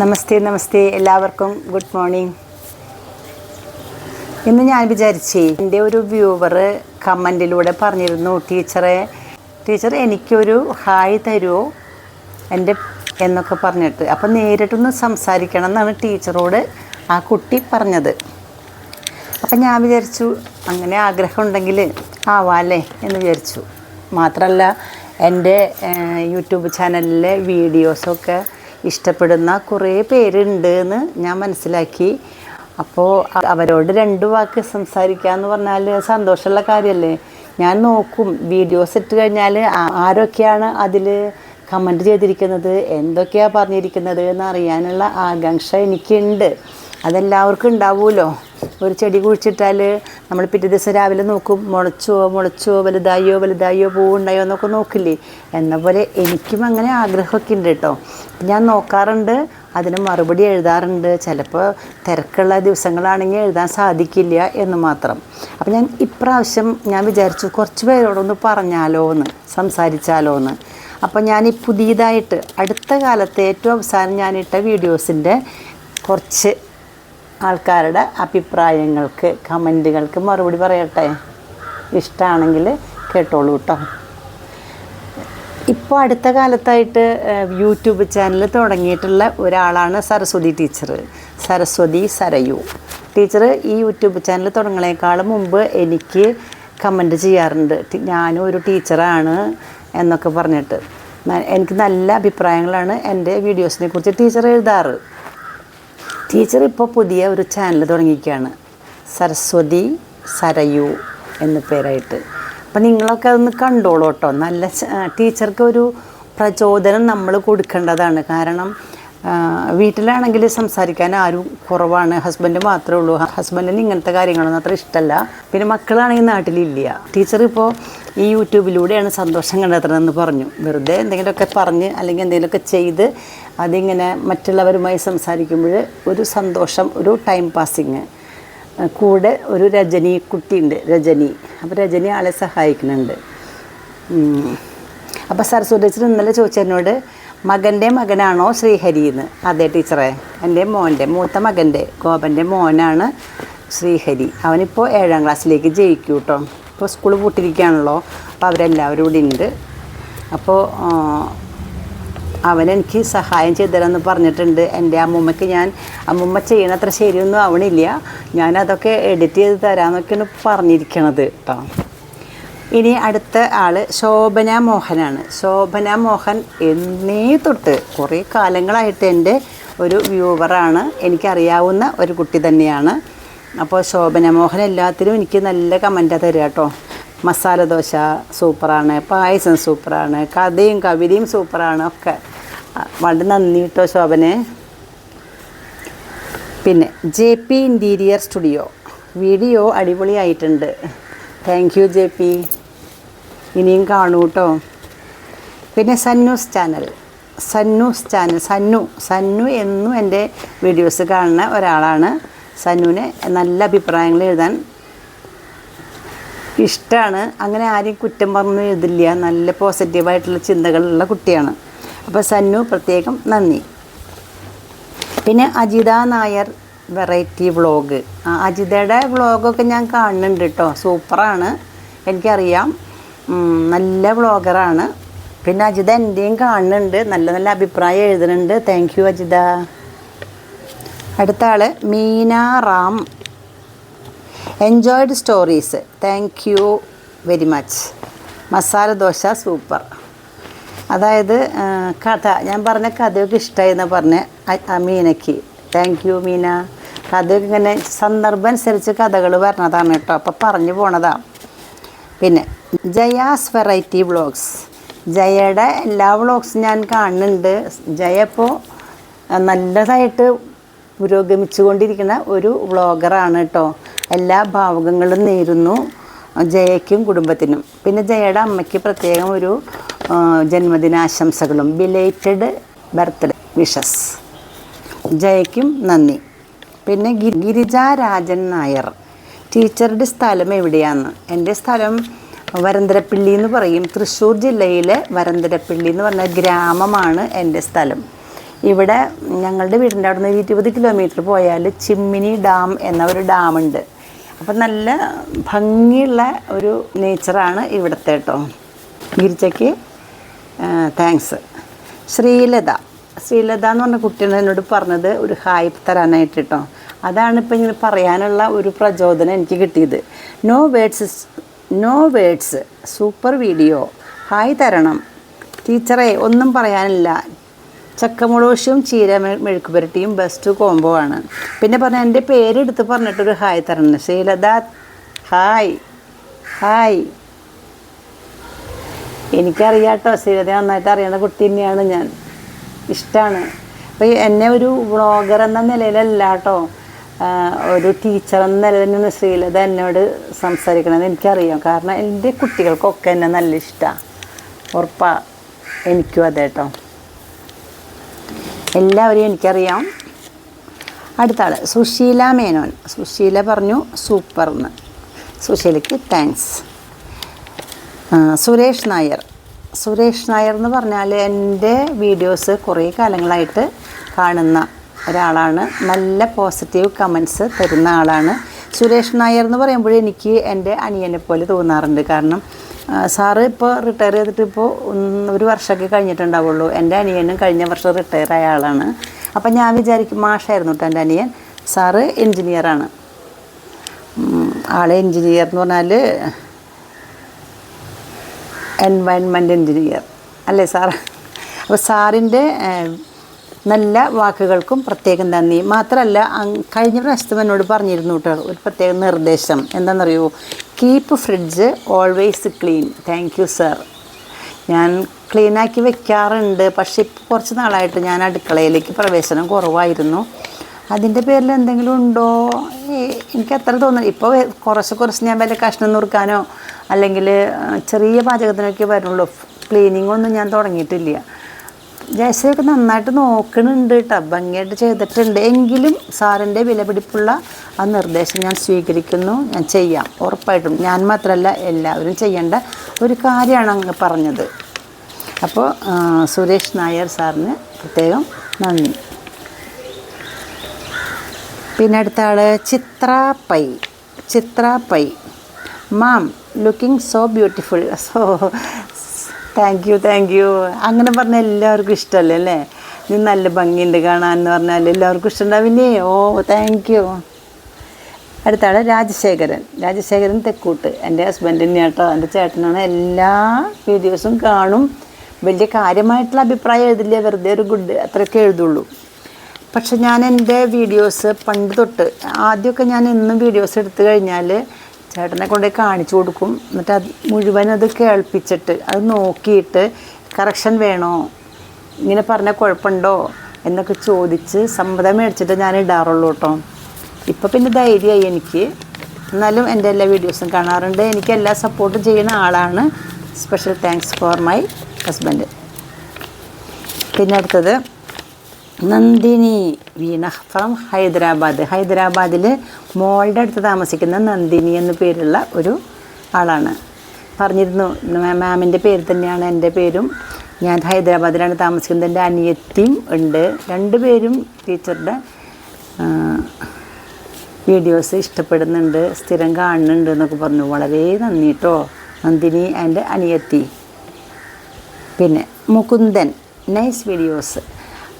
നമസ്തേ നമസ്തേ. എല്ലാവർക്കും good morning. ഇന്ന് ഞാൻ വിചാരിച്ചേ എന്റെ ഒരു വ്യൂവർ കമന്റിലൂടെ പറഞ്ഞിരുന്നു. ടീച്ചറെ ടീച്ചർ എനിക്കൊരു ഹായ് തരുമോ എന്റെ എന്നൊക്കെ പറഞ്ഞിട്ട്. അപ്പം നേരിട്ടൊന്ന് സംസാരിക്കണം എന്നാണ് ടീച്ചറോട് ആ കുട്ടി പറഞ്ഞത്. അപ്പം ഞാൻ വിചാരിച്ചു അങ്ങനെ ആഗ്രഹം ഉണ്ടെങ്കിൽ ആവാല്ലേ എന്ന് വിചാരിച്ചു. മാത്രമല്ല എന്റെ യൂട്യൂബ് ചാനലിലെ വീഡിയോസൊക്കെ ഇഷ്ടപ്പെടുന്ന കുറേ പേരുണ്ട് എന്ന് ഞാൻ മനസ്സിലാക്കി. അപ്പോൾ അവരോട് രണ്ട് വാക്ക് സംസാരിക്കുക എന്ന് പറഞ്ഞാൽ സന്തോഷമുള്ള കാര്യമല്ലേ ഞാൻ നോക്കും. വീഡിയോസ് ഇട്ട് കഴിഞ്ഞാൽ ആരൊക്കെയാണ് അതിൽ കമന്റ് ചെയ്തിരിക്കുന്നത്? എന്തൊക്കെയാണ് പറഞ്ഞിരിക്കുന്നത്? എന്ന് അറിയാനുള്ള ആകാംക്ഷ എനിക്കുണ്ട്. അതെല്ലാവർക്കും ഉണ്ടാവുമല്ലോ. ഒരു ചെടി കുഴിച്ചിട്ടാൽ നമ്മൾ പിറ്റേ ദിവസം രാവിലെ നോക്കും മുളച്ചോ മുളച്ചോ വലുതായോ വലുതായോ പൂവുണ്ടായോ എന്നൊക്കെ നോക്കില്ലേ? എന്ന പോലെ എനിക്കും അങ്ങനെ ആഗ്രഹമൊക്കെ ഉണ്ട് കേട്ടോ. ഞാൻ നോക്കാറുണ്ട് അതിന് മറുപടി എഴുതാറുണ്ട്. ചിലപ്പോൾ തിരക്കുള്ള ദിവസങ്ങളാണെങ്കിൽ എഴുതാൻ സാധിക്കില്ല എന്ന് മാത്രം. അപ്പം ഞാൻ ഇപ്രാവശ്യം ഞാൻ വിചാരിച്ചു കുറച്ച് പേരോടൊന്ന് പറഞ്ഞാലോ എന്ന് സംസാരിച്ചാലോ എന്ന് അപ്പം ഞാൻ ഈ പുതിയതായിട്ട് അടുത്ത കാലത്ത് ഏറ്റവും അവസാനം ഞാനിട്ട വീഡിയോസിന്റെ കുറച്ച് ആൾക്കാരുടെ അഭിപ്രായങ്ങൾക്ക് കമന്റുകൾക്ക് മറുപടി പറയട്ടെ? ഇഷ്ടമാണെങ്കിൽ കേട്ടോളൂ കേട്ടോ. ഇപ്പോൾ അടുത്ത കാലത്തായിട്ട് യൂട്യൂബ് ചാനൽ തുടങ്ങിയിട്ടുള്ള ഒരാളാണ് സരസ്വതി ടീച്ചർ സരസ്വതി സരയു. ടീച്ചർ ഈ യൂട്യൂബ് ചാനൽ തുടങ്ങണേക്കാളും മുമ്പ് എനിക്ക് കമന്റ് ചെയ്യാറുണ്ട്. ഞാനും ഒരു ടീച്ചറാണ് എന്നൊക്കെ പറഞ്ഞിട്ട്. എനിക്ക് നല്ല അഭിപ്രായങ്ങളാണ് എന്റെ വീഡിയോസിനെ കുറിച്ച് ടീച്ചർ എഴുതാറ്. ടീച്ചർ ഇപ്പോൾ പുതിയ ഒരു ചാനൽ തുടങ്ങിയിരിക്കുകയാണ്. സരസ്വതി സരയു എന്ന പേരായിട്ട്. അപ്പം നിങ്ങളൊക്കെ അതൊന്ന് കണ്ടോളൂ കേട്ടോ നല്ല ടീച്ചർക്ക് ഒരു പ്രചോദനം നമ്മൾ കൊടുക്കേണ്ടതാണ്. കാരണം വീട്ടിലാണെങ്കിൽ സംസാരിക്കാൻ ആരും കുറവാണ്. ഹസ്ബൻഡ് മാത്രമേ ഉള്ളൂ. ഹസ്ബൻഡിന് ഇങ്ങനത്തെ കാര്യങ്ങളൊന്നും അത്ര ഇഷ്ടമല്ല പിന്നെ മക്കളാണെങ്കിൽ നാട്ടിലില്ല. ടീച്ചർ ഇപ്പോൾ ഈ യൂട്യൂബിലൂടെയാണ് സന്തോഷം കണ്ടെത്തണമെന്ന് പറഞ്ഞു. വെറുതെ എന്തെങ്കിലുമൊക്കെ പറഞ്ഞ് അല്ലെങ്കിൽ എന്തെങ്കിലുമൊക്കെ ചെയ്ത് അതിങ്ങനെ മറ്റുള്ളവരുമായി സംസാരിക്കുമ്പോൾ ഒരു സന്തോഷം ഒരു ടൈം പാസിങ് കൂടെ ഒരു രജനി കുട്ടിയുണ്ട് രജനി. അപ്പോൾ രജനി ആളെ സഹായിക്കുന്നുണ്ട്. അപ്പോൾ സരസ്വതി ടീച്ചർ ഇന്നലെ ചോദിച്ചു എന്നോട് മകന്റെ മകനാണോ ശ്രീഹരി എന്ന് അതെ ടീച്ചറെ. എന്റെ മോന്റെ മൂത്ത മകന്റെ ഗോപന്റെ മോനാണ് ശ്രീഹരി. അവനിപ്പോൾ ഏഴാം ക്ലാസ്സിലേക്ക് ജയിക്കും കേട്ടോ ഇപ്പോൾ സ്കൂൾ പൂട്ടിരിക്കുകയാണല്ലോ അപ്പോൾ അവരെല്ലാവരും ഇവിടെ ഉണ്ട്. അപ്പോൾ അവനെനിക്ക് സഹായം ചെയ്തതെന്ന് പറഞ്ഞിട്ടുണ്ട്. എന്റെ അമ്മൂമ്മയ്ക്ക് ഞാൻ അമ്മൂമ്മ ചെയ്യണത്ര ശരിയൊന്നും ആവണില്ല. ഞാനതൊക്കെ എഡിറ്റ് ചെയ്ത് തരാമെന്നൊക്കെയാണ് പറഞ്ഞിരിക്കണത് കേട്ടോ ഇനി അടുത്ത ആൾ ശോഭന മോഹനാണ്. ശോഭന മോഹൻ എന്നീ തൊട്ട് കുറേ കാലങ്ങളായിട്ട് എന്റെ ഒരു വ്യൂവറാണ്. എനിക്കറിയാവുന്ന ഒരു കുട്ടി തന്നെയാണ്. അപ്പോൾ ശോഭന മോഹൻ എല്ലാത്തിനും എനിക്ക് നല്ല കമന്റാണ് തരിക കേട്ടോ. മസാല ദോശ സൂപ്പറാണ് പായസം സൂപ്പറാണ് കഥയും കവിതയും സൂപ്പറാണ് ഒക്കെ. വളരെ നന്ദി കേട്ടോ ശോഭനെ. പിന്നെ J P interior studio. Video അടിപൊളിയായിട്ടുണ്ട്. Thank you J P. ഇനിയും കാണൂ കേട്ടോ പിന്നെ സന്നൂസ് ചാനൽ. സന്നൂസ് ചാനൽ സന്നു സന്നു എന്നും എന്റെ വീഡിയോസ് കാണുന്ന ഒരാളാണ്. സന്നുവിനെ നല്ല അഭിപ്രായങ്ങൾ എഴുതാൻ ഇഷ്ടമാണ് അങ്ങനെ ആരെയും കുറ്റം പറഞ്ഞു എഴുതില്ല. നല്ല പോസിറ്റീവായിട്ടുള്ള ചിന്തകളുള്ള കുട്ടിയാണ്. അപ്പോൾ സന്നു പ്രത്യേകം നന്ദി. പിന്നെ അജിത നായർ വെറൈറ്റി വ്ളോഗ് അജിതയുടെ വ്ളോഗൊക്കെ ഞാൻ കാണുന്നുണ്ട് കേട്ടോ സൂപ്പറാണ്. എനിക്കറിയാം. നല്ല വ്ളോഗറാണ്. പിന്നെ അജിത എന്റെയും കാണുന്നുണ്ട്. നല്ല നല്ല അഭിപ്രായം എഴുതുന്നുണ്ട്. Thank you Ajitha. അടുത്ത ആൾ Meena Ram. Enjoyed stories thank you very much masala dosa super അതായത് കഥ. ഞാൻ പറഞ്ഞ കഥയൊക്കെ ഇഷ്ടമായി എന്ന് പറഞ്ഞ മീനയ്ക്ക്. Thank you Meena. കഥയൊക്കെ ഇങ്ങനെ സന്ദർഭം അനുസരിച്ച് കഥകൾ പറഞ്ഞതാണ് കേട്ടോ. അപ്പോൾ പറഞ്ഞു പോണതാണ് പിന്നെ ജയാസ് വെറൈറ്റി വ്ളോഗ്സ്. ജയയുടെ എല്ലാ വ്ളോഗ്സും ഞാൻ കാണുന്നുണ്ട്. ജയ ഇപ്പോൾ നല്ലതായിട്ട് പുരോഗമിച്ചുകൊണ്ടിരിക്കുന്ന ഒരു വ്ളോഗറാണ് കേട്ടോ എല്ലാ ഭാവുകങ്ങളും നേരുന്നു ജയയ്ക്കും കുടുംബത്തിനും. പിന്നെ ജയയുടെ അമ്മയ്ക്ക് പ്രത്യേകം ഒരു ജന്മദിനാശംസകളും. ബിലേറ്റഡ് ബർത്ത്ഡേ വിഷസ് ജയയ്ക്കും നന്ദി. പിന്നെ ഗിരിജ രാജൻ നായർ. ടീച്ചറുടെ സ്ഥലം എവിടെയാണ്? എന്റെ സ്ഥലം വരന്തരപ്പിള്ളി എന്ന് പറയും. തൃശ്ശൂർ ജില്ലയിലെ വരന്തരപ്പിള്ളി എന്ന് പറഞ്ഞ ഗ്രാമമാണ് എന്റെ സ്ഥലം. ഇവിടെ ഞങ്ങളുടെ വീടിന്റെ അവിടെ നിന്ന് ഇരുപത് കിലോമീറ്റർ പോയാൽ ചിമ്മിനി ഡാം എന്ന ഒരു ഡാമുണ്ട്. അപ്പം നല്ല ഭംഗിയുള്ള ഒരു നേച്ചറാണ് ഇവിടുത്തെ കേട്ടോ. ഗിരിച്ചയ്ക്ക് താങ്ക്സ് ശ്രീലത. ശ്രീലത എന്ന് പറഞ്ഞ കുട്ടിയാണ് എന്നോട് പറഞ്ഞത് ഒരു ഹായ് തരാനായിട്ട് കേട്ടോ. അതാണ് ഇപ്പം ഇങ്ങനെ പറയാനുള്ള ഒരു പ്രചോദനം എനിക്ക് കിട്ടിയത്. No words no words super video hi തരണം. ടീച്ചറെ ഒന്നും പറയാനില്ല. ചക്കമുളോഷ്യം ചീര മെഴുക്ക് പുരട്ടിയും ബെസ്റ്റ് കോംബോ ആണ്. പിന്നെ പറഞ്ഞ എന്റെ പേരെടുത്ത് പറഞ്ഞിട്ടൊരു ഹായ് തരണം. ശീലത ഹായ് ഹായ് എനിക്കറിയാട്ടോ ശീലത നന്നായിട്ട് അറിയുന്ന കുട്ടി തന്നെയാണ് ഞാൻ. ഇഷ്ടമാണ് അപ്പോൾ എന്നെ ഒരു വ്ളോഗർ എന്ന നിലയിലല്ല കേട്ടോ. ഒരു ടീച്ചർ എന്ന തന്നെയാണ് ശ്രീലത എന്നോട് സംസാരിക്കണമെന്ന് എനിക്കറിയാം. കാരണം എന്റെ കുട്ടികൾക്കൊക്കെ എന്നെ നല്ല ഇഷ്ടമാണ് ഉറപ്പാ. എനിക്കും അതെ കേട്ടോ എല്ലാവരെയും എനിക്കറിയാം. അടുത്ത ആൾ സുശീല മേനോൻ. സുശീല പറഞ്ഞു സൂപ്പർ എന്ന്. സുശീലയ്ക്ക് താങ്ക്സ് സുരേഷ് നായർ. സുരേഷ് നായർ എന്ന് പറഞ്ഞാൽ എന്റെ വീഡിയോസ് കുറേ കാലങ്ങളായിട്ട് കാണുന്ന ഒരാളാണ്. നല്ല പോസിറ്റീവ് കമൻസ് തരുന്ന ആളാണ്. സുരേഷ് നായർ എന്ന് പറയുമ്പോൾ എനിക്ക് എന്റെ അനിയനെ പോലെ തോന്നാറുണ്ട്. കാരണം സാറ് ഇപ്പോൾ റിട്ടയർ ചെയ്തിട്ട് ഇപ്പോൾ ഒരു വർഷമൊക്കെ കഴിഞ്ഞിട്ടുണ്ടാവുള്ളൂ. എന്റെ അനിയനും കഴിഞ്ഞ വർഷം റിട്ടയർ ആയ ആളാണ്. അപ്പം ഞാൻ വിചാരിക്കും മാഷായിരുന്നു കേട്ടോ എന്റെ അനിയൻ. സാറ് എൻജിനീയറാണ് ആളെ എൻജിനീയർ എന്ന് പറഞ്ഞാൽ എൻവയൺമെന്റ് എൻജിനീയർ അല്ലേ സാർ അപ്പോൾ സാറിന്റെ നല്ല വാക്കുകൾക്കും പ്രത്യേകം നന്ദി. മാത്രമല്ല കഴിഞ്ഞ പ്രാവശ്യത്തും എന്നോട് പറഞ്ഞിരുന്നു കേട്ടോ ഒരു പ്രത്യേക നിർദ്ദേശം. എന്താണെന്നറിയോ keep fridge always clean thank you sir ഞാൻ ക്ലീനാക്കി വെക്കാറുണ്ട് പക്ഷേ ഇപ്പോൾ കുറച്ച് നാളായിട്ട് ഞാൻ അടുക്കളയിലേക്ക് പ്രവേശനം കുറവായിരുന്നു. അതിന്റെ പേരിൽ എന്തെങ്കിലും ഉണ്ടോ? എനിക്ക് അത്ര തോന്നുന്നു ഇപ്പോൾ കുറച്ച് കുറച്ച് ഞാൻ വല്ല കഷ്ണം നുറുക്കാനോ അല്ലെങ്കിൽ ചെറിയ പാചകത്തിനൊക്കെ വരുള്ളൂ. ക്ലീനിങ്ങൊന്നും ഞാൻ തുടങ്ങിയിട്ടില്ല. ജയശ്രീയൊക്കെ നന്നായിട്ട് നോക്കണുണ്ട് കേട്ടോ ഭംഗിയായിട്ട് ചെയ്തിട്ടുണ്ട്. എങ്കിലും സാറിന്റെ വിലപിടിപ്പുള്ള ആ നിർദ്ദേശം ഞാൻ സ്വീകരിക്കുന്നു. ഞാൻ ചെയ്യാം. ഉറപ്പായിട്ടും. ഞാൻ മാത്രമല്ല എല്ലാവരും ചെയ്യേണ്ട ഒരു കാര്യമാണ് അങ്ങ് പറഞ്ഞത്. അപ്പോൾ സുരേഷ് നായർ സാറിന് പ്രത്യേകം നന്ദി. പിന്നെ അടുത്ത ആൾ Chitra Pai. Chitra Pai. Ma'am looking so beautiful so thank you thank you അങ്ങനെ പറഞ്ഞാൽ എല്ലാവർക്കും ഇഷ്ടമല്ലേ അല്ലേ? നീ നല്ല ഭംഗിയുണ്ട് കാണാൻ എന്ന് പറഞ്ഞാൽ എല്ലാവർക്കും ഇഷ്ടമുണ്ടാവില്ലേ? ഓ താങ്ക് യു അടുത്ത ആൾ രാജശേഖരൻ. രാജശേഖരൻ തെക്കൂട്ട്. എന്റെ ഹസ്ബൻഡ് തന്നെയാണ് കേട്ടോ. എന്റെ ചേട്ടനാണ് എല്ലാ വീഡിയോസും കാണും. വലിയ കാര്യമായിട്ടുള്ള അഭിപ്രായം എഴുതില്ല. വെറുതെ ഒരു ഗുഡ് അത്രയൊക്കെ എഴുതുള്ളൂ. പക്ഷെ ഞാൻ എന്റെ വീഡിയോസ് പണ്ട് തൊട്ട് ആദ്യമൊക്കെ ഞാൻ എന്നും വീഡിയോസ് എടുത്തു കഴിഞ്ഞാൽ ചേട്ടനെ കൊണ്ട് കാണിച്ചു കൊടുക്കും. എന്നിട്ട് അത് മുഴുവൻ അത് കേൾപ്പിച്ചിട്ട് അത് നോക്കിയിട്ട് കറക്ഷൻ വേണോ? ഇങ്ങനെ പറഞ്ഞാൽ കുഴപ്പമുണ്ടോ? എന്നൊക്കെ ചോദിച്ച് സമ്മതം മേടിച്ചിട്ട് ഞാൻ ഇടാറുള്ളൂ കേട്ടോ. ഇപ്പോൾ പിന്നെ ധൈര്യമായി എനിക്ക്. എന്നാലും എന്റെ എല്ലാ വീഡിയോസും കാണാറുണ്ട്. എനിക്ക് എല്ലാ സപ്പോർട്ടും ചെയ്യുന്ന ആളാണ്. Special thanks for my husband പിന്നെ അടുത്തത്. നന്ദിനി വീണ ഫ്രം ഹൈദരാബാദ്. ഹൈദരാബാദിൽ മോളുടെ അടുത്ത് താമസിക്കുന്ന നന്ദിനി എന്ന പേരുള്ള ഒരു ആളാണ്. പറഞ്ഞിരുന്നു മാമിന്റെ പേര് തന്നെയാണ് എന്റെ പേരും. ഞാൻ ഹൈദരാബാദിലാണ് താമസിക്കുന്നത്. എന്റെ അനിയത്തിയും ഉണ്ട്. പേരും ടീച്ചറുടെ വീഡിയോസ് ഇഷ്ടപ്പെടുന്നുണ്ട് സ്ഥിരം കാണുന്നുണ്ട് എന്നൊക്കെ പറഞ്ഞു. വളരെ നന്ദി കേട്ടോ നന്ദിനി ആൻഡ് അനിയത്തി. പിന്നെ മുകുന്ദൻ. Nice videos.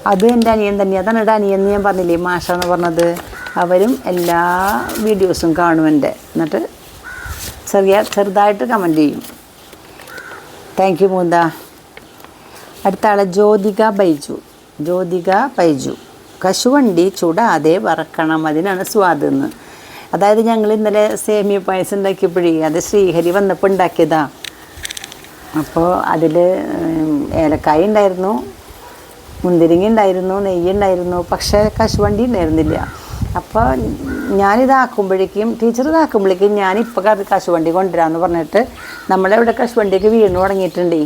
അത് എന്റെ അനിയൻ തന്നെ. അതാണ് എന്റെ അനിയൻ ഞാൻ പറഞ്ഞില്ലേ മാഷ എന്ന് പറഞ്ഞത്. അവരും എല്ലാ വീഡിയോസും കാണും എന്റെ. എന്നിട്ട് ചെറിയ ചെറുതായിട്ട് കമന്റ് ചെയ്യും. താങ്ക് യു മൂന്ത അടുത്ത ആളെ ജ്യോതിക ബൈജു. ജ്യോതിക ബൈജു. കശുവണ്ടി ചൂടാതെ വറക്കണം അതിനാണ് സ്വാദ് എന്ന്. അതായത് ഞങ്ങൾ ഇന്നലെ സേമിയ പായസം ഉണ്ടാക്കിയപ്പോഴേ അത് ശ്രീഹരി വന്നപ്പോൾ ഉണ്ടാക്കിയതാണ് അപ്പോൾ അതിൽ ഏലക്കായ ഉണ്ടായിരുന്നു. മുന്തിരിങ്ങ ഉണ്ടായിരുന്നു നെയ്യ് ഉണ്ടായിരുന്നു പക്ഷേ കശുവണ്ടി ഉണ്ടായിരുന്നില്ല. അപ്പോൾ ഞാനിതാക്കുമ്പോഴേക്കും ടീച്ചർ ഇതാക്കുമ്പോഴേക്കും ഞാനിപ്പോൾ അത് കശുവണ്ടി കൊണ്ടുവരാമെന്ന് പറഞ്ഞിട്ട് നമ്മളെ ഇവിടെ കശുവണ്ടിയൊക്കെ വീണ് തുടങ്ങിയിട്ടുണ്ടേ.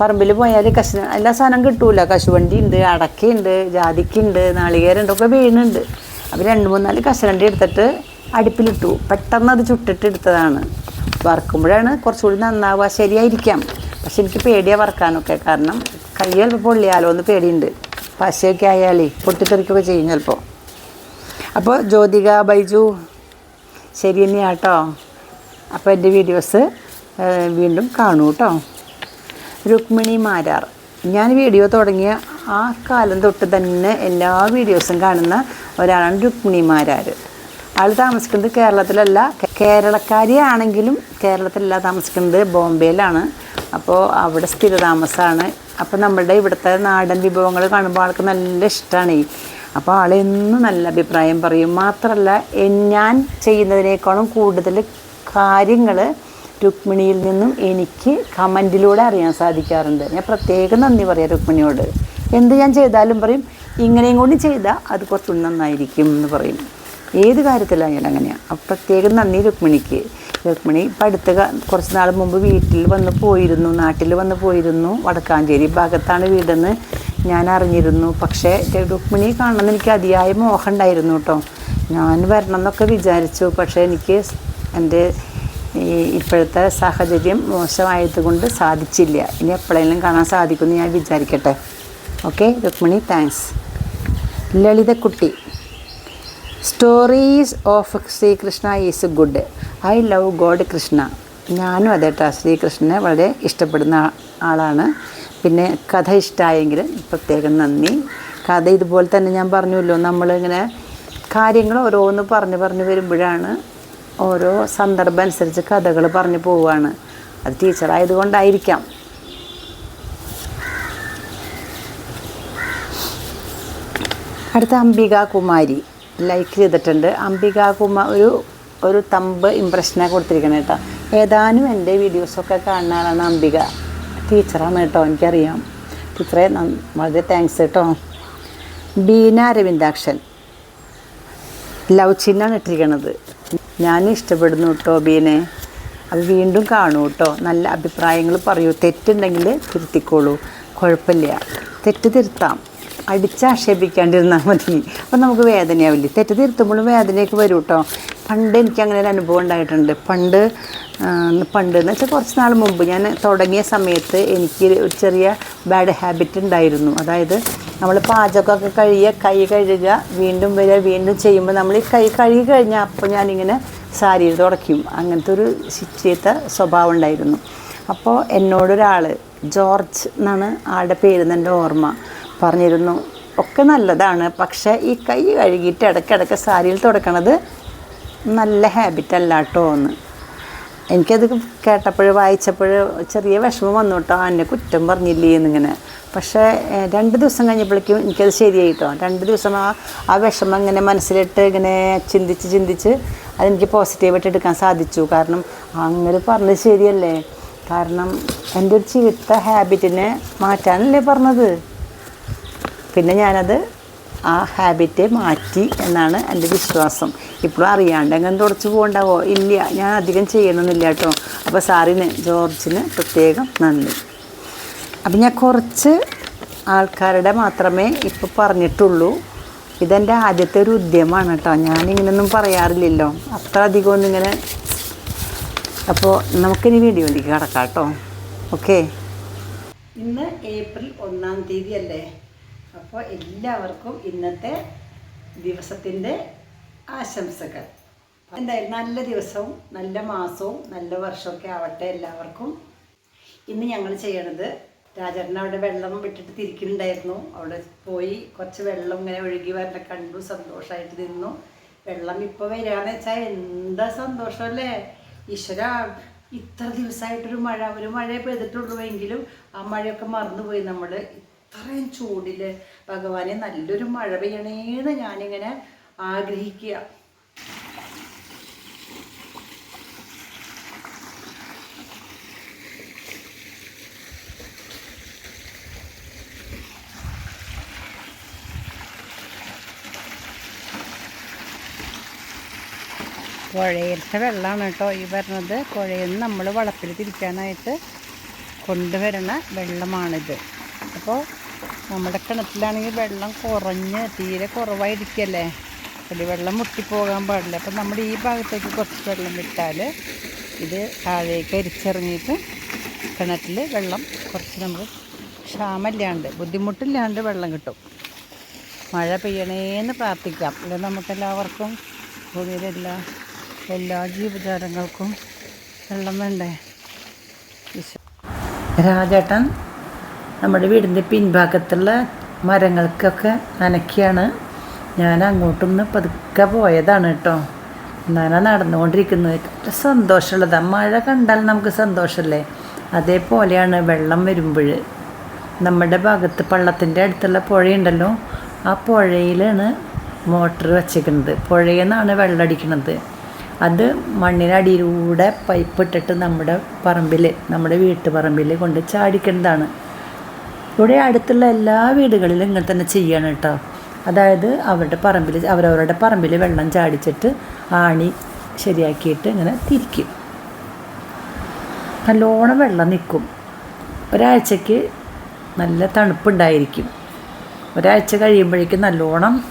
പറമ്പിൽ പോയാൽ കശ എല്ലാ സാധനം കിട്ടൂല. കശുവണ്ടി ഉണ്ട് അടക്കയുണ്ട് ജാതിക്കുണ്ട് നാളികേരുണ്ട് ഒക്കെ വീണുണ്ട്. അപ്പോൾ രണ്ട് മൂന്നാൽ കശുവണ്ടി എടുത്തിട്ട് അടുപ്പിലിട്ടു. പെട്ടെന്ന് അത് ചുട്ടിട്ട് എടുത്തതാണ്. വറുക്കുമ്പോഴാണ് കുറച്ചുകൂടി നന്നാവുക ശരിയായിരിക്കാം. പക്ഷെ എനിക്ക് പേടിയാണ് വറുക്കാനൊക്കെ. കാരണം കൈ ചിലപ്പോൾ പൊള്ളിയാലോ എന്ന് പേടിയുണ്ട്. പശയൊക്കെ ആയാലേ പൊട്ടിത്തെറിക്കൊക്കെ ചെയ്യും ചിലപ്പോൾ അപ്പോൾ ജ്യോതിക ബൈജു ശരി തന്നെയാട്ടോ. അപ്പോൾ എന്റെ വീഡിയോസ് വീണ്ടും കാണൂ കേട്ടോ രുക്മിണി മാരാർ. ഞാൻ വീഡിയോ തുടങ്ങിയ ആ കാലം തൊട്ട് തന്നെ എല്ലാ വീഡിയോസും കാണുന്ന ഒരാളാണ് രുക്മിണി മാരാർ. ആൾ താമസിക്കുന്നത് കേരളത്തിലല്ല കേരളക്കാരിയാണെങ്കിലും കേരളത്തിലല്ല താമസിക്കുന്നത് ബോംബെയിലാണ്. അപ്പോൾ അവിടെ സ്ഥിരതാമസമാണ്. അപ്പോൾ നമ്മളുടെ ഇവിടുത്തെ നാടൻ വിഭവങ്ങൾ കാണുമ്പോൾ ആൾക്ക് നല്ല ഇഷ്ടമാണ് ഈ അപ്പോൾ ആളെന്നും നല്ല അഭിപ്രായം പറയും. മാത്രമല്ല ഞാൻ ചെയ്യുന്നതിനേക്കാളും കൂടുതൽ കാര്യങ്ങൾ രുക്മിണിയിൽ നിന്നും എനിക്ക് കമന്റിലൂടെ അറിയാൻ സാധിക്കാറുണ്ട്. ഞാൻ പ്രത്യേകം നന്ദി പറയാം രുക്മിണിയോട്. എന്ത് ഞാൻ ചെയ്താലും പറയും ഇങ്ങനെയും കൂടി ചെയ്താൽ അത് കുറച്ചുകൂടി നന്നായിരിക്കും എന്ന് പറയും. ഏത് കാര്യത്തിലായാലും അങ്ങനെയാണ് അപ്പം പ്രത്യേകം നന്ദി രുക്മിണിക്ക്. രുക്മിണി ഇപ്പം അടുത്ത കുറച്ച് നാൾ മുമ്പ് വീട്ടിൽ വന്ന് പോയിരുന്നു നാട്ടിൽ വന്ന് പോയിരുന്നു. വടക്കാഞ്ചേരി ഭാഗത്താണ് വീടെന്ന് ഞാൻ അറിഞ്ഞിരുന്നു. പക്ഷേ രുക്മിണി കാണണമെന്ന് എനിക്ക് അതിയായ മോഹം ഉണ്ടായിരുന്നു കേട്ടോ ഞാൻ വരണം എന്നൊക്കെ വിചാരിച്ചു. പക്ഷേ എനിക്ക് എന്റെ ഈ ഇപ്പോഴത്തെ സാഹചര്യം മോശമായതുകൊണ്ട് സാധിച്ചില്ല. ഇനി എപ്പോഴെങ്കിലും കാണാൻ സാധിക്കുമെന്ന് ഞാൻ വിചാരിക്കട്ടെ. Okay? Rukmini thanks. Lalithakutty. Stories of Shrikrishna is good I love God Krishna ഞാനും അതേട്ടാ ശ്രീകൃഷ്ണനെ വളരെ ഇഷ്ടപ്പെടുന്ന ആളാണ്. പിന്നെ കഥ ഇഷ്ടമായെങ്കിൽ പ്രത്യേകം നന്ദി. കഥ ഇതുപോലെ തന്നെ ഞാൻ പറഞ്ഞല്ലോ നമ്മളിങ്ങനെ കാര്യങ്ങൾ ഓരോന്ന് പറഞ്ഞ് പറഞ്ഞ് വരുമ്പോഴാണ് ഓരോ സന്ദർഭം അനുസരിച്ച് കഥകൾ പറഞ്ഞു പോവുകയാണ്. അത് ടീച്ചറായതുകൊണ്ടായിരിക്കാം അടുത്ത അംബിക കുമാരി ലൈക്ക് ചെയ്തിട്ടുണ്ട്. അംബിക കുമാർ ഒരു ഒരു തമ്പ് ഇമ്പ്രഷനാണ് കൊടുത്തിരിക്കുന്നത് കേട്ടോ ഏതാനും എന്റെ വീഡിയോസൊക്കെ കാണുന്ന ആളാണ് അംബിക. ടീച്ചറാണ് കേട്ടോ എനിക്കറിയാം. ടീച്ചറെ വളരെ താങ്ക്സ് കേട്ടോ ബീന അരവിന്ദാക്ഷൻ. ലവ് ചിഹ്നമാണ് ഇട്ടിരിക്കണത്. ഞാൻ ഇഷ്ടപ്പെടുന്നു കേട്ടോ ബീനെ. അത് വീണ്ടും കാണൂ കേട്ടോ നല്ല അഭിപ്രായങ്ങൾ പറയൂ. തെറ്റുണ്ടെങ്കിൽ തിരുത്തിക്കോളൂ. കുഴപ്പമില്ല. തെറ്റ് തിരുത്താം. അടിച്ചാക്ഷേപിക്കാണ്ടിരുന്നാൽ മതി. അപ്പം നമുക്ക് വേദനയാവില്ല? തെറ്റ് തിരുത്തുമ്പോഴും വേദനയൊക്കെ വരും കേട്ടോ പണ്ട് എനിക്ക് അങ്ങനെ ഒരു അനുഭവം ഉണ്ടായിട്ടുണ്ട്. പണ്ട് പണ്ട് എന്ന് വെച്ചാൽ കുറച്ച് നാൾ മുമ്പ് ഞാൻ തുടങ്ങിയ സമയത്ത് എനിക്ക് ഒരു ചെറിയ ബാഡ് ഹാബിറ്റ് ഉണ്ടായിരുന്നു. അതായത് നമ്മൾ പാചകമൊക്കെ കഴിയുക കൈ കഴുകുക വീണ്ടും വരിക വീണ്ടും ചെയ്യുമ്പോൾ നമ്മൾ ഈ കൈ കഴുകി കഴിഞ്ഞാൽ അപ്പോൾ ഞാനിങ്ങനെ സാരിയിൽ തുടയ്ക്കും. അങ്ങനത്തെ ഒരു ചീത്ത സ്വഭാവം ഉണ്ടായിരുന്നു. അപ്പോൾ എന്നോടൊരാൾ ജോർജ് എന്നാണ് ആളുടെ പേര് എന്റെ ഓർമ്മ. പറഞ്ഞിരുന്നു. ഒക്കെ നല്ലതാണ്. പക്ഷേ ഈ കൈ കഴുകിയിട്ട് ഇടയ്ക്കിടയ്ക്ക് സാരിയിൽ തുടക്കണത് നല്ല ഹാബിറ്റ് അല്ല കേട്ടോ എന്ന്. എനിക്കത് കേട്ടപ്പോൾ വായിച്ചപ്പോൾ ചെറിയ വിഷമം വന്നു കേട്ടോ എന്നെ കുറ്റം പറഞ്ഞില്ലേ എന്നിങ്ങനെ. പക്ഷേ രണ്ട് ദിവസം കഴിഞ്ഞപ്പോഴേക്കും എനിക്കത് ശരിയായി കേട്ടോ രണ്ട് ദിവസം ആ ആ വിഷമം ഇങ്ങനെ മനസ്സിലിട്ട് ഇങ്ങനെ ചിന്തിച്ച് ചിന്തിച്ച് അതെനിക്ക് പോസിറ്റീവായിട്ട് എടുക്കാൻ സാധിച്ചു. കാരണം അങ്ങനെ പറഞ്ഞത് ശരിയല്ലേ? കാരണം എന്റെ ഒരു ചീത്ത ഹാബിറ്റിനെ മാറ്റാനല്ലേ പറഞ്ഞത്? പിന്നെ ഞാനത് ആ ഹാബിറ്റ് മാറ്റി എന്നാണ് എന്റെ വിശ്വാസം. ഇപ്പോഴും അറിയാണ്ട് എങ്ങനെ തുടച്ച് പോകണ്ടാവോ? ഇല്ല ഞാൻ അധികം ചെയ്യണമെന്നില്ല കേട്ടോ. അപ്പോൾ സാറിന് ജോർജിന് പ്രത്യേകം നന്ദി. അപ്പം ഞാൻ കുറച്ച് ആൾക്കാരുടെ മാത്രമേ ഇപ്പോൾ പറഞ്ഞിട്ടുള്ളൂ. ഇതെന്റെ ആദ്യത്തെ ഒരു ഉദ്യമമാണ് കേട്ടോ. ഞാനിങ്ങനെയൊന്നും പറയാറില്ലല്ലോ. അത്ര അധികം ഒന്നും ഇങ്ങനെ അപ്പോൾ നമുക്കിനി വീഡിയോയിലേക്ക് കിടക്കാം കേട്ടോ. ഓക്കെ? ഇന്ന് ഏപ്രിൽ ഒന്നാം തീയതി അല്ലേ? അപ്പോൾ എല്ലാവർക്കും ഇന്നത്തെ ദിവസത്തിന്റെ ആശംസകൾ. എന്തായാലും നല്ല ദിവസവും നല്ല മാസവും നല്ല വർഷമൊക്കെ ആവട്ടെ എല്ലാവർക്കും. ഇന്ന് ഞങ്ങൾ ചെയ്യണത് രാജേട്ടൻ അവിടെ വെള്ളം വിട്ടിട്ട് തിരിക്കുന്നുണ്ടായിരുന്നു. അവിടെ പോയി കുറച്ച് വെള്ളം ഇങ്ങനെ ഒഴുകി വരണ കണ്ടു സന്തോഷമായിട്ട് നിന്നു. വെള്ളം ഇപ്പോൾ വരികയെന്ന് വെച്ചാൽ എന്താ സന്തോഷമല്ലേ ഈശ്വര ഇത്ര ദിവസമായിട്ടൊരു മഴ ഒരു മഴയെ പെയ്തിട്ടുള്ളൂ എങ്കിലും ആ മഴയൊക്കെ മറന്നുപോയി നമ്മൾ ഇത്രയും ചൂടിൽ ഭഗവാനെ നല്ലൊരു മഴ പെയ്യണേന്ന് ഞാനിങ്ങനെ ആഗ്രഹിക്കുക പുഴയിലത്തെ വെള്ളമാണ് കേട്ടോ ഈ വരുന്നത് പുഴയിൽ നിന്ന് നമ്മൾ വളപ്പിൽ തിരിക്കാനായിട്ട് കൊണ്ടുവരുന്ന വെള്ളമാണിത്. അപ്പോൾ നമ്മുടെ കിണറ്റിലാണെങ്കിൽ വെള്ളം കുറഞ്ഞ് തീരെ കുറവായിരിക്കല്ലേ? അതിൽ വെള്ളം മുട്ടിപ്പോകാൻ പാടില്ല. അപ്പം നമ്മൾ ഈ ഭാഗത്തേക്ക് കുറച്ച് വെള്ളം വിട്ടാൽ ഇത് താഴേക്ക് അരിച്ചിറങ്ങിയിട്ട് കിണറ്റിൽ വെള്ളം കുറച്ച് നമ്മൾ ക്ഷാമമില്ലാണ്ട് ബുദ്ധിമുട്ടില്ലാണ്ട് വെള്ളം കിട്ടും. മഴ പെയ്യണേന്ന് പ്രാർത്ഥിക്കാം. ഇത് നമുക്കെല്ലാവർക്കും ഭൂമിയിലെല്ലാ എല്ലാ ജീവജാലങ്ങൾക്കും വെള്ളം വേണ്ടേ. രാജേട്ടൻ നമ്മുടെ വീടിന്റെ പിൻഭാഗത്തുള്ള മരങ്ങൾക്കൊക്കെ നനയ്ക്കുകയാണ് ഞാൻ അങ്ങോട്ടൊന്ന് പതുക്കെ പോയതാണ് കേട്ടോ. നന നടന്നുകൊണ്ടിരിക്കുന്നത്. സന്തോഷമുള്ളതാണ് മഴ കണ്ടാൽ നമുക്ക് സന്തോഷമല്ലേ? അതേപോലെയാണ് വെള്ളം വരുമ്പോൾ. നമ്മുടെ ഭാഗത്ത് പള്ളത്തിന്റെ അടുത്തുള്ള പുഴയുണ്ടല്ലോ. ആ പുഴയിലാണ് മോട്ടർ വച്ചേക്കുന്നത് പുഴയിൽ നിന്നാണ് വെള്ളം അടിക്കുന്നത്. അത് മണ്ണിനടിയിലൂടെ പൈപ്പ് ഇട്ടിട്ട് നമ്മുടെ പറമ്പിൽ നമ്മുടെ വീട്ടുപറമ്പിൽ കൊണ്ട് ചാടിക്കുന്നതാണ്. ഇവിടെ അടുത്തുള്ള എല്ലാ വീടുകളിലും ഇങ്ങനെ തന്നെ ചെയ്യണം കേട്ടോ. അതായത് അവരുടെ പറമ്പിൽ അവരവരുടെ പറമ്പിൽ വെള്ളം ചാടിച്ചിട്ട് ആണി ശരിയാക്കിയിട്ട് ഇങ്ങനെ തിരിക്കും. നല്ലോണം വെള്ളം നിൽക്കും ഒരാഴ്ചക്ക് നല്ല തണുപ്പുണ്ടായിരിക്കും. ഒരാഴ്ച കഴിയുമ്പോഴേക്കും നല്ലോണം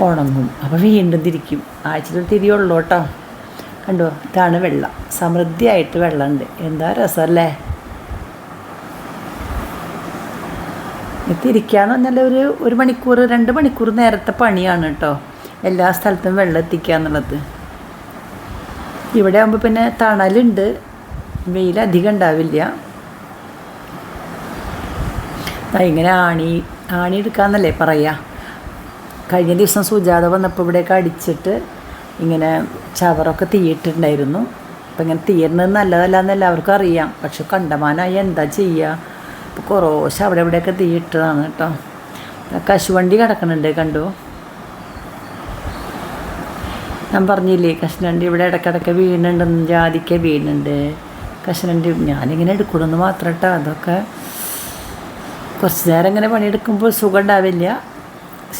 ഉണങ്ങും. അപ്പോൾ വീണ്ടും തിരിക്കും. ആഴ്ചയിൽ തിരിയുള്ളൂ കേട്ടോ. കണ്ടോ? ഇതാണ് വെള്ളം. സമൃദ്ധിയായിട്ട് വെള്ളമുണ്ട്. എന്താ രസമല്ലേ? ഇത് തിരിക്കാന്ന് പറഞ്ഞാൽ ഒരു ഒരു മണിക്കൂർ രണ്ട് മണിക്കൂർ നേരത്തെ പണിയാണ് കേട്ടോ. എല്ലാ സ്ഥലത്തും വെള്ളം എത്തിക്കുക എന്നുള്ളത്. ഇവിടെ ആകുമ്പോൾ പിന്നെ തണലുണ്ട്. വെയിൽ അധികം ഉണ്ടാവില്ല. ഇങ്ങനെ ആണി ആണി എടുക്കാന്നല്ലേ പറയാ. കഴിഞ്ഞ ദിവസം സുജാത വന്നപ്പോൾ ഇവിടെയൊക്കെ അടിച്ചിട്ട് ഇങ്ങനെ ചവറൊക്കെ തീയിട്ടുണ്ടായിരുന്നു അപ്പം ഇങ്ങനെ തീരുന്നത് നല്ലതല്ല എന്ന് എല്ലാവർക്കും അറിയാം. പക്ഷെ കണ്ടമാനായി എന്താ ചെയ്യുക അപ്പോൾ കുറേശ്ശെ അവിടെ ഇവിടെയൊക്കെ തീയിട്ടതാണ് കേട്ടോ. കശുവണ്ടി കിടക്കണുണ്ട് കണ്ടു? ഞാൻ പറഞ്ഞില്ലേ കശുവണ്ടി ഇവിടെ ഇടയ്ക്കിടയ്ക്ക് വീണുണ്ടെന്ന് ജാതിക്ക വീണുണ്ട്. കശുവണ്ടി ഞാനിങ്ങനെ എടുക്കണമെന്ന് മാത്രം കേട്ടോ അതൊക്കെ കുറച്ച് നേരം ഇങ്ങനെ പണിയെടുക്കുമ്പോൾ സുഖം ഉണ്ടാവില്ല.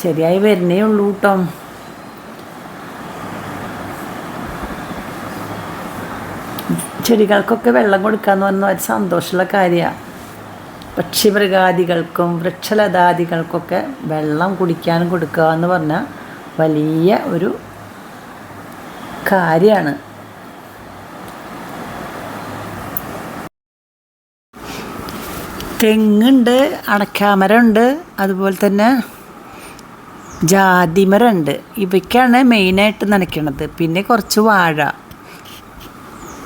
ശരിയായി വരുന്നേ ഉള്ളൂ കേട്ടോ. ചെടികൾക്കൊക്കെ വെള്ളം കൊടുക്കാന്ന് പറഞ്ഞാൽ ഒരു സന്തോഷമുള്ള കാര്യമാണ്. പക്ഷിമൃഗാദികൾക്കും വൃക്ഷലതാദികൾക്കൊക്കെ വെള്ളം കുടിക്കാൻ കൊടുക്കുക എന്ന് പറഞ്ഞാൽ വലിയ ഒരു കാര്യമാണ്. തെങ്ങുണ്ട് അടക്കാമരമുണ്ട് അതുപോലെ തന്നെ ജാതിമരമുണ്ട്. ഇവയ്ക്കാണ് മെയിനായിട്ട് നനയ്ക്കണത്. പിന്നെ കുറച്ച് വാഴ.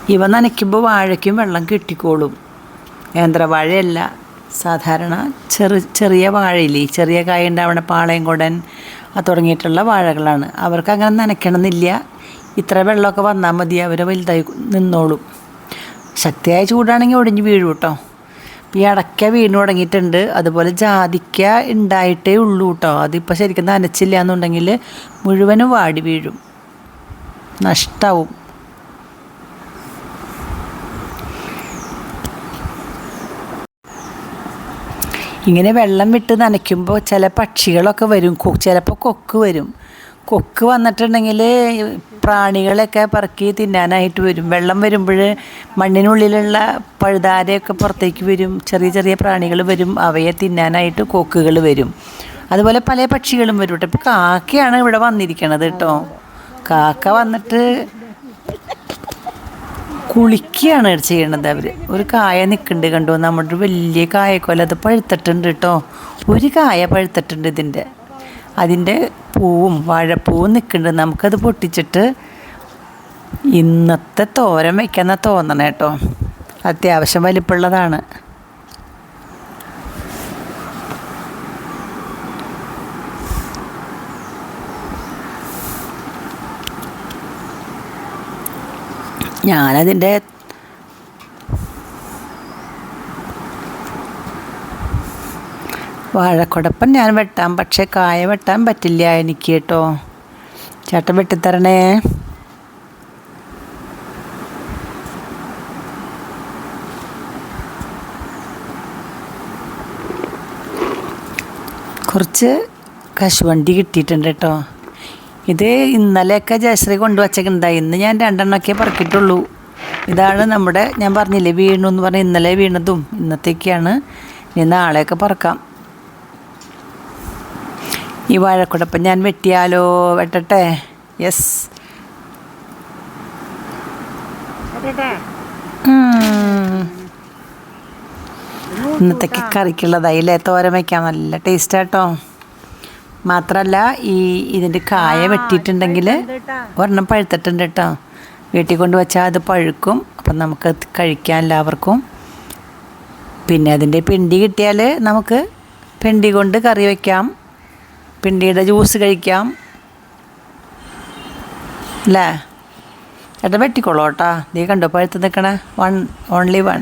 ഇവ നനയ്ക്കുമ്പോൾ വാഴയ്ക്കും വെള്ളം കിട്ടിക്കോളും. നേന്ത്രവാഴയല്ല സാധാരണ ചെറു ചെറിയ വാഴയില്ലേ? ചെറിയ കായ ഉണ്ടാവണ പാളയംകുടൻ തുടങ്ങിയിട്ടുള്ള വാഴകളാണ്. അവർക്ക് അങ്ങനെ നനയ്ക്കണമെന്നില്ല ഇത്ര വെള്ളമൊക്കെ വന്നാൽ മതി. അവർ വലുതായി നിന്നോളും. ശക്തിയായ ചൂടാണെങ്കിൽ ഒടിഞ്ഞ് വീഴും കേട്ടോ. ഈ അടയ്ക്ക വീണ് തുടങ്ങിയിട്ടുണ്ട്. അതുപോലെ ജാതിക്ക ഉണ്ടായിട്ടേ ഉള്ളൂ കേട്ടോ. അതിപ്പോൾ ശരിക്കും നനച്ചില്ല എന്നുണ്ടെങ്കിൽ മുഴുവനും വാടി വീഴും. നഷ്ടാവും. ഇങ്ങനെ വെള്ളം വിട്ട് നനയ്ക്കുമ്പോൾ ചില പക്ഷികളൊക്കെ വരും. ചിലപ്പോൾ കൊക്ക് വരും. കൊക്ക് വന്നിട്ടുണ്ടെങ്കിൽ പ്രാണികളൊക്കെ പറക്കി തിന്നാനായിട്ട് വരും. വെള്ളം വരുമ്പോൾ മണ്ണിനുള്ളിലുള്ള പഴുതാരയൊക്കെ പുറത്തേക്ക് വരും. ചെറിയ ചെറിയ പ്രാണികൾ വരും. അവയെ തിന്നാനായിട്ട് കൊക്കുകൾ വരും. അതുപോലെ പല പക്ഷികളും വരും കേട്ടോ. ഇപ്പോൾ കാക്കയാണ് ഇവിടെ വന്നിരിക്കണത് കേട്ടോ. കാക്ക വന്നിട്ട് കുളിക്കുകയാണ് ചെയ്യണത് അവർ ഒരു കായ നിൽക്കുന്നുണ്ട് കണ്ടു? നമ്മുടെ ഒരു വലിയ കായക്കൊല. അത് പഴുത്തിട്ടുണ്ട് കേട്ടോ ഒരു കായ പഴുത്തിട്ടുണ്ട് ഇതിന്റെ. അതിന്റെ പൂവും വാഴപ്പൂവും നിൽക്കുന്നുണ്ട് നമുക്കത് പൊട്ടിച്ചിട്ട് ഇന്നത്തെ തോരൻ വയ്ക്കാന്നാണ് തോന്നണേ കേട്ടോ അത്യാവശ്യം വലിപ്പമുള്ളതാണ് ഞാനതിന്റെ വാഴക്കുടപ്പൻ ഞാൻ വെട്ടാം പക്ഷേ കായ വെട്ടാൻ പറ്റില്ല എനിക്ക് കേട്ടോ. ചേട്ടൻ വെട്ടിത്തരണേ. കുറച്ച് കശുവണ്ടി കിട്ടിയിട്ടുണ്ട് കേട്ടോ. ഇത് ഇന്നലെയൊക്കെ ജയശ്രീ കൊണ്ടുവച്ചേക്കുന്നുണ്ടായി ഇന്ന് ഞാൻ രണ്ടെണ്ണമൊക്കെ പറക്കിയിട്ടുള്ളൂ. ഇതാണ് നമ്മുടെ ഞാൻ പറഞ്ഞില്ലേ വീണു എന്ന് പറഞ്ഞാൽ ഇന്നലെ വീണതും ഇന്നത്തേക്കാണ് ഇനി നാളെയൊക്കെ പറക്കാം. ഈ വാഴക്കുടപ്പം ഞാൻ വെട്ടിയാലോ? വെട്ടട്ടെ? യെസ് ഇന്നത്തേക്ക് കറിക്കുള്ളതായില്ലേ? തോരൻ വയ്ക്കാൻ നല്ല ടേസ്റ്റ് കേട്ടോ മാത്രമല്ല ഈ ഇതിന്റെ കായ വെട്ടിയിട്ടുണ്ടെങ്കിൽ ഒരെണ്ണം പഴുത്തിട്ടുണ്ട് കേട്ടോ വീട്ടിൽ കൊണ്ട് വെച്ചാൽ അത് പഴുക്കും. അപ്പം നമുക്ക് കഴിക്കാൻ എല്ലാവർക്കും. പിന്നെ അതിന്റെ പിണ്ടി കിട്ടിയാൽ നമുക്ക് പിണ്ടി കൊണ്ട് കറി വയ്ക്കാം പിണ്ടിയുടെ ജ്യൂസ് കഴിക്കാം. അല്ലേ? ചേട്ടാ വെട്ടിക്കോളൂ കേട്ടോ. നീ കണ്ടോ പഴുത്ത് നിൽക്കണേ വൺ ഓൺലി വൺ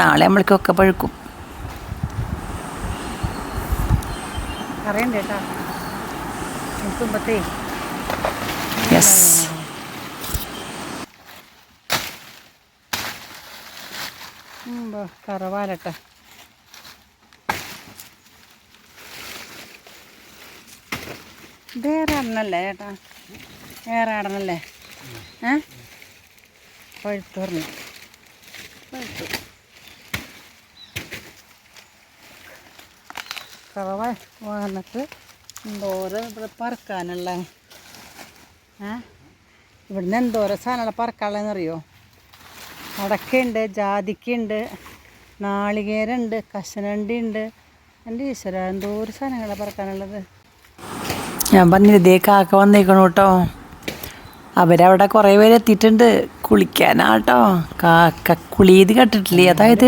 നാളെ നമ്മൾക്കൊക്കെ പഴുക്കും. അറിയണ്ട കേട്ടാ. തുമ്പത്തേ യെസ് കറവാലട്ടെ വേറെ ആടണല്ലേ ചേട്ടാ? വേറെ ആടണല്ലേ ഏ? പഴുത്ത് പറഞ്ഞു പഴുത്തു. കറവ വന്നിട്ട് എന്തോരം ഇവിടെ പറക്കാനുള്ള? ഏ? ഇവിടുന്ന് എന്തോരം സാധനങ്ങളെ പറക്കാനുള്ളതെന്നറിയോ? അടക്കയുണ്ട് ജാതിക്കയുണ്ട് നാളികേരുണ്ട് കശനണ്ടി ഉണ്ട് എന്റെ ഈശ്വര എന്തോരം സാധനങ്ങളാണ് പറക്കാനുള്ളത്? ഞാൻ പറഞ്ഞില്ല ഇതേ കാക്ക വന്നേക്കണു കേട്ടോ അവരവിടെ കുറേ പേര് എത്തിയിട്ടുണ്ട്. കുളിക്കാനാട്ടോ. കാക്ക കുളിയത് കേട്ടിട്ടില്ലേ? അതായത്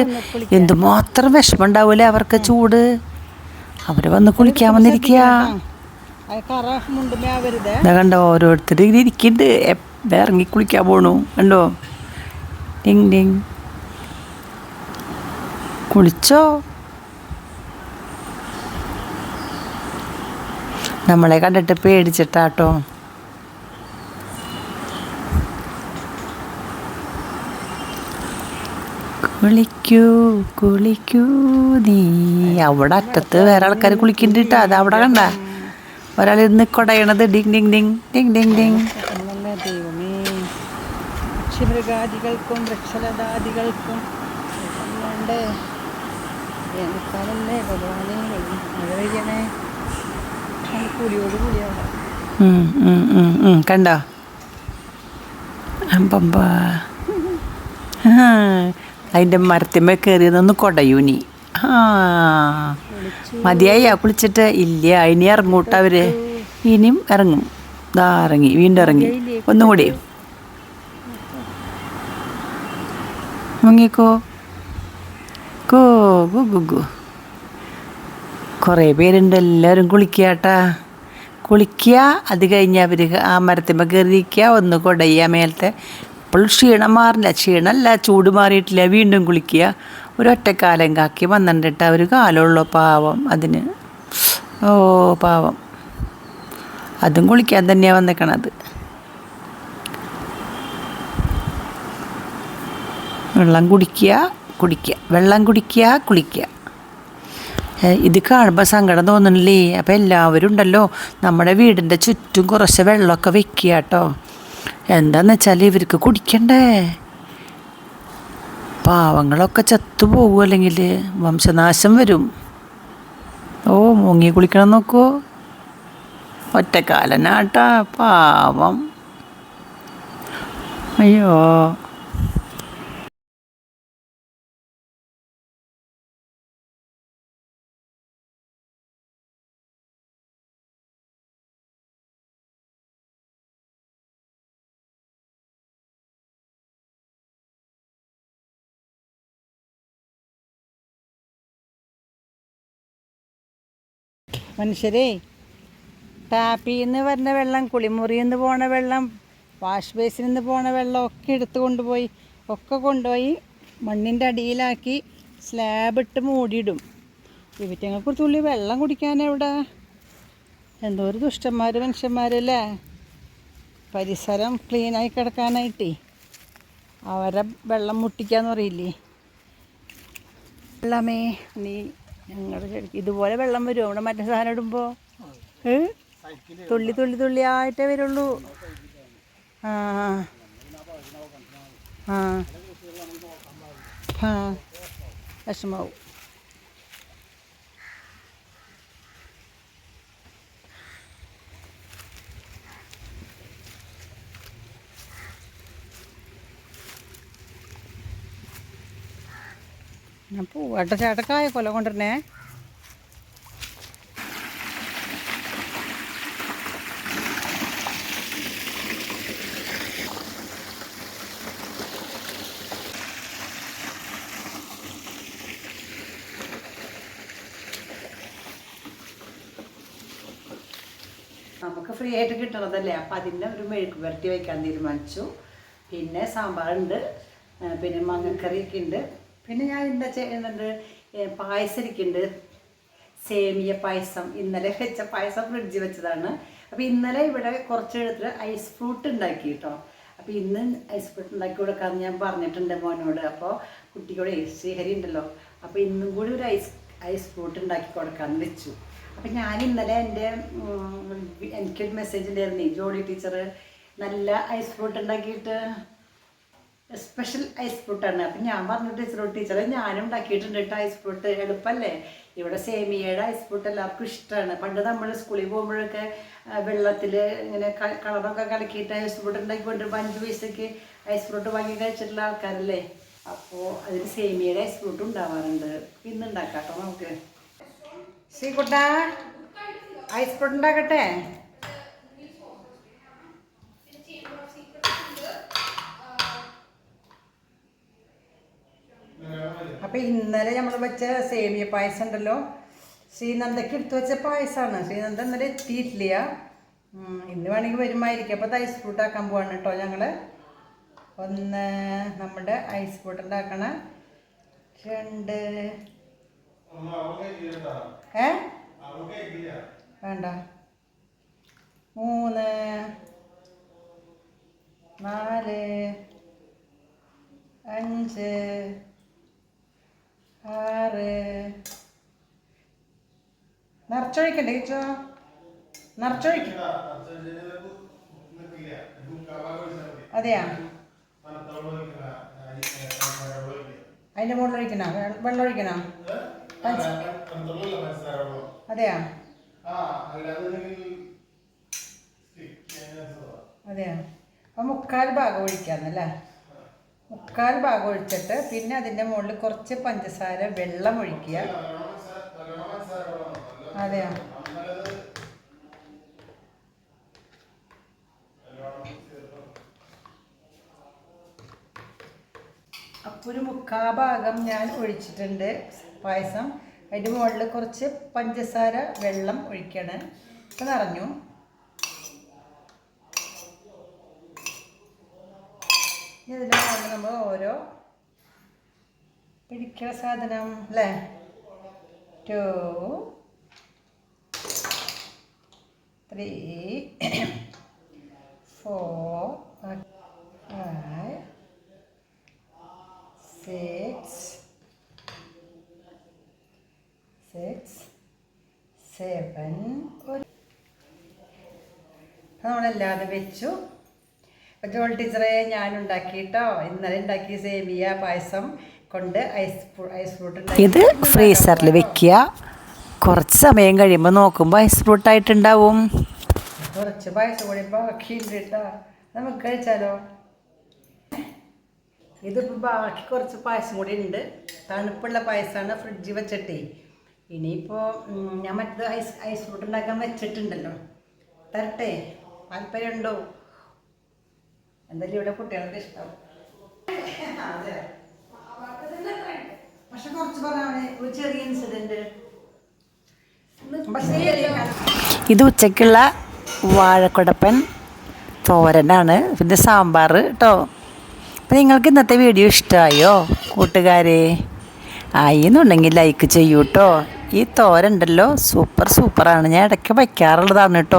എന്തുമാത്രം വിഷമം ഉണ്ടാവൂലേ അവർക്ക് ചൂട്? അവർ വന്ന് കുളിക്കാൻ വന്നിരിക്കുക ഇതാ കണ്ടോ ഓരോരുത്തർ ഇങ്ങനെ ഇരിക്കുന്നുണ്ട് എപ്പം ഇറങ്ങി കുളിക്കാൻ പോണു. കണ്ടോ? ഡിങ് ഡിങ് കുളിച്ചോ? നമ്മളെ കണ്ടിട്ട് പേടിച്ചിട്ടാട്ടോ. കുളിക്കൂ കുളിക്കൂ നീ. അവിടെ അറ്റത്ത് വേറെ ആൾക്കാർ കുളിക്കുന്നുണ്ട് അത് അവിടെ കണ്ട. ഒരാൾ ഇന്ന് കൊടയണത് Ding Ding Ding Ding Ding Ding. ൃഗാദികൾക്കും വൃക്ഷലതാദികൾക്കും വേണ്ടേ വേനൽക്കാലല്ലേ ഭഗവാനെ. മഴ പെയ്യണേ. ഉം, ഉം. കണ്ടോ? അമ്പമ്പ. അതിന്റെ മരത്തിന്മേൽ കയറിയതൊന്ന് കൊടയൂനി ആ മതിയായി. കുളിച്ചിട്ട് ഇല്ല. ഇനി ഇറങ്ങൂട്ട അവർ. ഇനിയും ഇറങ്ങും. ദാ ഇറങ്ങി. വീണ്ടും ഇറങ്ങി. ഒന്നുകൂടി മുങ്ങിക്കോ. കോ ഗു ഗു ഗു. കുറേ പേരുണ്ട്. എല്ലാവരും കുളിക്കാട്ടാ. കുളിക്കുക അത് കഴിഞ്ഞ് അവർ ആ മരത്തിമ്മ കയറിയിരിക്കുക ഒന്ന് കൊടയ്യ മേലത്തെ. ഇപ്പോൾ ക്ഷീണം മാറില്ല ക്ഷീണമല്ല ചൂട് മാറിയിട്ടില്ല വീണ്ടും കുളിക്കുക. ഒരൊറ്റക്കാലം കാക്കി വന്നിട്ട് അവർ കാലമുള്ളൂ പാവം അതിന്. ഓ പാവം. അതും കുളിക്കാൻ തന്നെയാണ് വന്നേക്കണത്. വെള്ളം കുടിക്കുക കുടിക്കുക. വെള്ളം കുടിക്കുക കുളിക്കുക. ഇത് കാണുമ്പോൾ സങ്കടം തോന്നണില്ലേ? അപ്പോൾ എല്ലാവരും ഉണ്ടല്ലോ. നമ്മുടെ വീടിന്റെ ചുറ്റും കുറച്ച് വെള്ളമൊക്കെ വെക്കുക കേട്ടോ. എന്താന്ന് വെച്ചാൽ ഇവർക്ക് കുടിക്കണ്ടേ? പാവങ്ങളൊക്കെ ചത്തു പോകും അല്ലെങ്കിൽ വംശനാശം വരും. ഓ മുങ്ങി കുളിക്കണം നോക്കൂ. ഒറ്റക്കാലനാട്ടാ പാവം. അയ്യോ. മനുഷ്യരേ ടാപ്പിൽ നിന്ന് വരുന്ന വെള്ളം കുളിമുറിയിൽ നിന്ന് പോണ വെള്ളം വാഷ് ബേസിൽ നിന്ന് പോണ വെള്ളം ഒക്കെ എടുത്തു കൊണ്ടുപോയി ഒക്കെ കൊണ്ടുപോയി മണ്ണിന്റെ അടിയിലാക്കി സ്ലാബ് ഇട്ട് മൂടിയിടും. ഇവറ്റങ്ങൾക്ക് തുള്ളി വെള്ളം കുടിക്കാൻ എവിടെ എന്തോ ഒരു ദുഷ്ടന്മാർ മനുഷ്യന്മാരല്ലേ പരിസരം ക്ലീനായി കിടക്കാനായിട്ടേ. അവരെ വെള്ളം മുട്ടിക്കാന്ന് പറയില്ലേ? വെള്ളമേ നീ ചെടിക്ക് ഇതുപോലെ വെള്ളം വരുമോ അവിടെ മറ്റേ സാധനം ഇടുമ്പോൾ ഏ? തുള്ളി തുള്ളി തുള്ളി ആയിട്ടേ വരുള്ളൂ. ആ. ആ. ആ. വിഷമാവും. ഞാൻ പോവാട്ടെ. ചേട്ടക്കായ കൊല കൊണ്ടിരുന്നേ നമുക്ക് ഫ്രീ ആയിട്ട് കിട്ടണതല്ലേ? അപ്പം അതിന്റെ ഒരു മെഴുക്ക് പുരട്ടി വയ്ക്കാൻ തീരുമാനിച്ചു. പിന്നെ സാമ്പാറുണ്ട്. പിന്നെ മങ്ങക്കറിയൊക്കെ ഉണ്ട്. പിന്നെ ഞാൻ എന്താ ചെയ്യുന്നുണ്ട്? പായസരിക്കുണ്ട്. സേമിയ പായസം. ഇന്നലെ വെച്ച പായസം ഫ്രിഡ്ജിൽ വെച്ചതാണ്. അപ്പോൾ ഇന്നലെ ഇവിടെ കുറച്ച് എടുത്തിട്ട് ഐസ് ഫ്രൂട്ട് ഉണ്ടാക്കി കേട്ടോ അപ്പോൾ ഇന്ന് ഐസ് ഫ്രൂട്ട് ഉണ്ടാക്കി കൊടുക്കാമെന്ന് ഞാൻ പറഞ്ഞിട്ടുണ്ട് മോനോട്. അപ്പോൾ കുട്ടിയോട് ശ്രീഹരി ഉണ്ടല്ലോ. അപ്പോൾ ഇന്നും കൂടി ഒരു ഐസ് ഐസ് ഫ്രൂട്ട് ഉണ്ടാക്കി കൊടുക്കാമെന്ന് വെച്ചു. അപ്പം ഞാൻ ഇന്നലെ എന്റെ എനിക്കൊരു മെസ്സേജ് ഉണ്ടായിരുന്നു ജോളി ടീച്ചർ നല്ല ഐസ് ഫ്രൂട്ട് ഉണ്ടാക്കിയിട്ട് സ്പെഷ്യൽ ഐസ് ഫ്രൂട്ടാണ് അപ്പം ഞാൻ പറഞ്ഞു ടീച്ചർ ടീച്ചറെ ഞാനും ഉണ്ടാക്കിയിട്ടുണ്ട് കേട്ടോ ഐസ് ഫ്രൂട്ട് എളുപ്പമല്ലേ ഇവിടെ സേമിയയുടെ ഐസ് ഫ്രൂട്ട് എല്ലാവർക്കും ഇഷ്ടമാണ്. പണ്ട് നമ്മൾ സ്കൂളിൽ പോകുമ്പോഴൊക്കെ വെള്ളത്തിൽ ഇങ്ങനെ കളറൊക്കെ കലക്കിയിട്ട് ഐസ് ഫ്രൂട്ട് ഉണ്ടാക്കി കൊണ്ടുവരുമ്പോൾ അഞ്ച് പൈസയ്ക്ക് ഐസ് ഫ്രൂട്ട് വാങ്ങി കഴിച്ചിട്ടുള്ള ആൾക്കാരല്ലേ? അപ്പോൾ അതിൽ സേമിയയുടെ ഐസ് ഫ്രൂട്ട് ഉണ്ടാവാറുണ്ട്. ഇന്ന് ഉണ്ടാക്കാം കേട്ടോ നമുക്ക്. ശ്രീകുട്ട ഐസ് ഫ്രൂട്ട് ഉണ്ടാക്കട്ടെ? അപ്പൊ ഇന്നലെ നമ്മൾ വെച്ച സേമിയ പായസം ഉണ്ടല്ലോ. ശ്രീനന്ദക്ക് എടുത്തു വെച്ച പായസമാണ് ശ്രീനന്ദ ഇന്നലെ എത്തിയിട്ടില്ല. ഇന്ന് വേണമെങ്കിൽ വരുമായിരിക്കും. അപ്പോൾ ഐസ് ഫ്രൂട്ട് ആക്കാൻ പോവാണ് കേട്ടോ ഞങ്ങൾ. ഒന്ന് നമ്മുടെ ഐസ് ഫ്രൂട്ട് ഉണ്ടാക്കണ. രണ്ട്. ഏ? വേണ്ട. മൂന്ന്. നാല്. അഞ്ച്. ആറ്. നിറച്ചൊഴിക്കണ്ടേ ചേച്ചോ നിറച്ചൊഴിക്ക. അതെയാ? അതിന്റെ മുകളിൽ ഒഴിക്കണോ? വെള്ളം ഒഴിക്കണോ? അതെയാ? അതെയാ. അപ്പം മുക്കാൽ ഭാഗം ഒഴിക്കാന്നല്ലേ? മുക്കാൽ ഭാഗം ഒഴിച്ചിട്ട് പിന്നെ അതിന്റെ മുകളിൽ കുറച്ച് പഞ്ചസാര വെള്ളം ഒഴിക്കുക. അതെയോ? അപ്പോൾ ഒരു മുക്കാ ഭാഗം ഞാൻ ഒഴിച്ചിട്ടുണ്ട് പായസം. അതിന്റെ മുകളിൽ കുറച്ച് പഞ്ചസാര വെള്ളം ഒഴിക്കണം. ഇപ്പം നിറഞ്ഞു. ഇതിന്റെ നമ്മൾ ഓരോ പിടിക്കുന്ന സാധനം അല്ലേ? Two three four five six six seven നമ്മളെല്ലാതെ വെച്ചു. ജോൾ ടീച്ചറെ ഞാൻ ഉണ്ടാക്കിയിട്ടോ ഇന്നലെ ഉണ്ടാക്കിയ സേമിയ പായസം കൊണ്ട് ഐസ് ഐസ് ഫ്രൂട്ട് ഇത് ഫ്രീസറിൽ വെക്കുക. കുറച്ച് സമയം കഴിയുമ്പോൾ നോക്കുമ്പോൾ ഐസ് ഫ്രൂട്ടായിട്ടുണ്ടാവും കുറച്ച് പായസം കൂടി ബാക്കിയുണ്ട് കേട്ടോ നമുക്ക് കഴിച്ചാലോ? ഇതിപ്പോൾ ബാക്കി കുറച്ച് പായസം കൂടി ഉണ്ട്. തണുപ്പുള്ള പായസമാണ് ഫ്രിഡ്ജിൽ വെച്ചിട്ടേ. ഇനിയിപ്പോൾ ഞാൻ മറ്റത് ഐസ് ഐസ് ഫ്രൂട്ട് ഉണ്ടാക്കാൻ വെച്ചിട്ടുണ്ടല്ലോ. തരട്ടെ? താല്പര്യമുണ്ടോ? എന്തായാലും ഇവിടെ കുട്ടികൾക്ക് ഇഷ്ടം അതെ. പക്ഷെ കുറച്ച് പറഞ്ഞാൽ ഒരു ചെറിയ ഇൻസിഡന്റ് ഇത് ഉച്ചയ്ക്കുള്ള വാഴക്കുടപ്പൻ തോരനാണ്. പിന്നെ സാമ്പാർ കേട്ടോ അപ്പം നിങ്ങൾക്ക് ഇന്നത്തെ വീഡിയോ ഇഷ്ടമായോ കൂട്ടുകാരെ? ആയി എന്നുണ്ടെങ്കിൽ ലൈക്ക് ചെയ്യൂ കേട്ടോ ഈ തോരണ്ടല്ലോ സൂപ്പർ സൂപ്പറാണ് ഞാൻ ഇടയ്ക്ക് വയ്ക്കാറുള്ളതാണ് കേട്ടോ